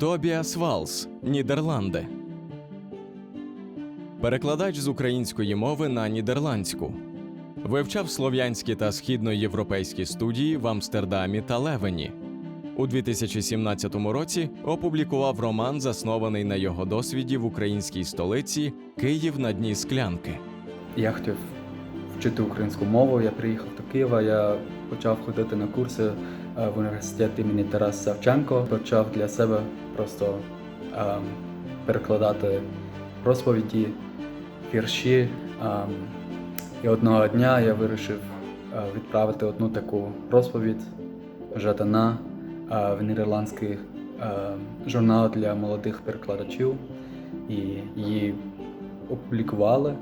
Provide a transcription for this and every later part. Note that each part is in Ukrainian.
Тобіас Валс, Нідерланди. Перекладач з української мови на нідерландську. Вивчав слов'янські та східноєвропейські студії в Амстердамі та Левені. У 2017 році опублікував роман, заснований на його досвіді в українській столиці Київ на дні склянки. Я хотів вчити українську мову. Я приїхав до Києва. Я почав ходити на курси е, в університет імені Тараса Савченко. Почав для себе просто ем, перекладати розповіді, вірші. Ем, і одного дня я вирішив е, відправити одну таку розповідь Жадана е, в нідерландський е, журнал для молодих перекладачів. І її опублікували.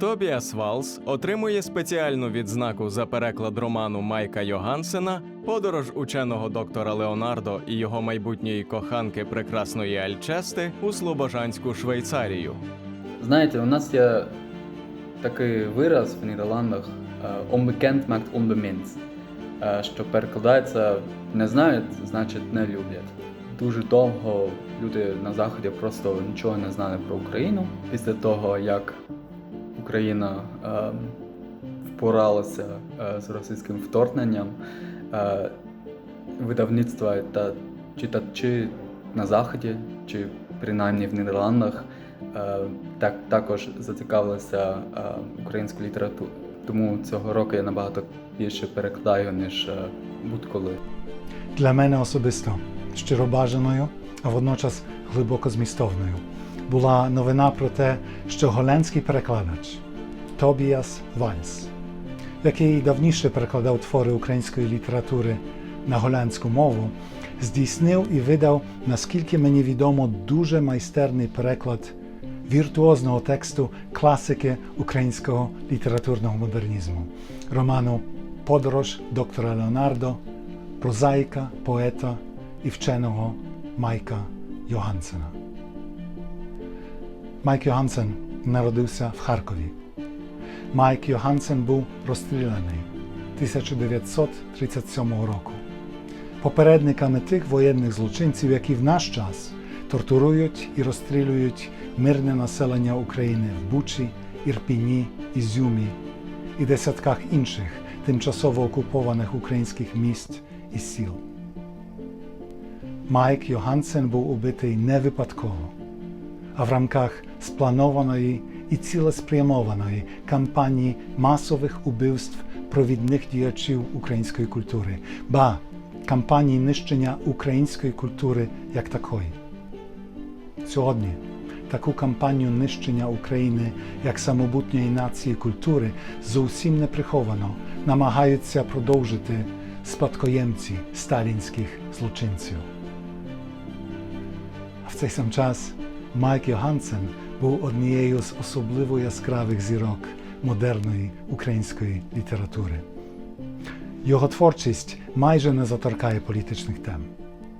Тобіас Валс отримує спеціальну відзнаку за переклад роману Майка Йогансена Подорож ученого доктора Леонардо і його майбутньої коханки прекрасної Альчести у Слобожанську Швейцарію. Знаєте, у нас є такий вираз в Нідерландах «onbekend maakt onbemind», е, що перекладається не знають, значить не люблять. Дуже довго люди на заході просто нічого не знали про Україну. Після того, як Україна е, впоралася е, з російським вторгненням, е, видавництва та читачі на заході, чи принаймні в Нідерландах, так, також зацікавилися українською літературою. Тому цього року я набагато більше перекладаю, ніж будь-коли. Для мене особисто щиробажаною, а водночас глибоко змістовною була новина про те, що голландський перекладач Тобіас Вальс, який давніше перекладав твори української літератури на голландську мову, здійснив і видав, наскільки мені відомо, дуже майстерний переклад віртуозного тексту класики українського літературного модернізму роману Подорож доктора Леонардо прозаїка, поета і вченого Майка Йогансена. Майк Йогансен народився в Харкові. Майк Йогансен був розстріляний 1937 року. Попередниками тих воєнних злочинців, які в наш час тортурують і розстрілюють мирне населення України в Бучі, Ірпіні, Ізюмі і десятках інших тимчасово окупованих українських міст і сіл. Майк Йогансен був убитий не випадково, а в рамках спланованої і цілеспрямованої кампанії масових убивств провідних діячів української культури, ба кампанії нищення української культури як такої. Сьогодні таку кампанію нищення України як самобутньої нації культури зовсім неприховано намагаються продовжити спадкоємці сталінських злочинців. А в цей сам час Майк Йогансен був однією з особливо яскравих зірок модерної української літератури. Його творчість майже не заторкає політичних тем,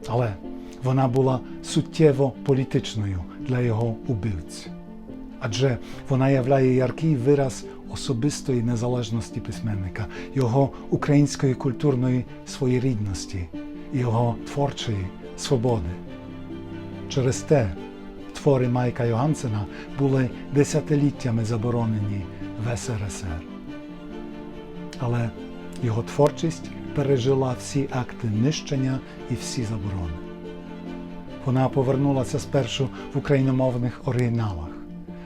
але вона була суттєво політичною для його убивць. Адже вона являє яркий вираз особистої незалежності письменника, його української культурної своєрідності, його творчої свободи. Через те твори Майка Йогансена були десятиліттями заборонені в СРСР. Але його творчість пережила всі акти нищення і всі заборони. Вона повернулася спершу в україномовних оригіналах,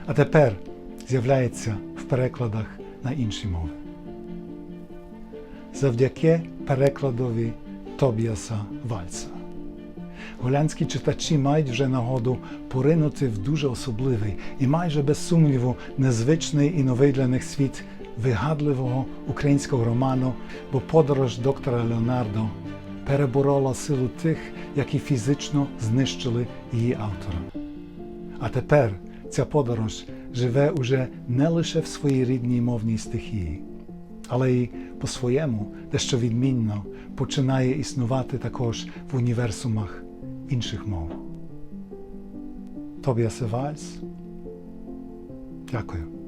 а тепер з'являється в перекладах на інші мови. Завдяки перекладові Тобіаса Вальса. Голландські читачі мають вже нагоду поринути в дуже особливий і майже без сумніву незвичний і новий для них світ вигадливого українського роману, бо подорож доктора Леонардо переборола силу тих, які фізично знищили її автора. А тепер ця подорож живе уже не лише в своїй рідній мовній стихії, але й по-своєму, дещо відмінно, починає існувати також в універсумах інших мов. Тобіасе Вальс. Дякую.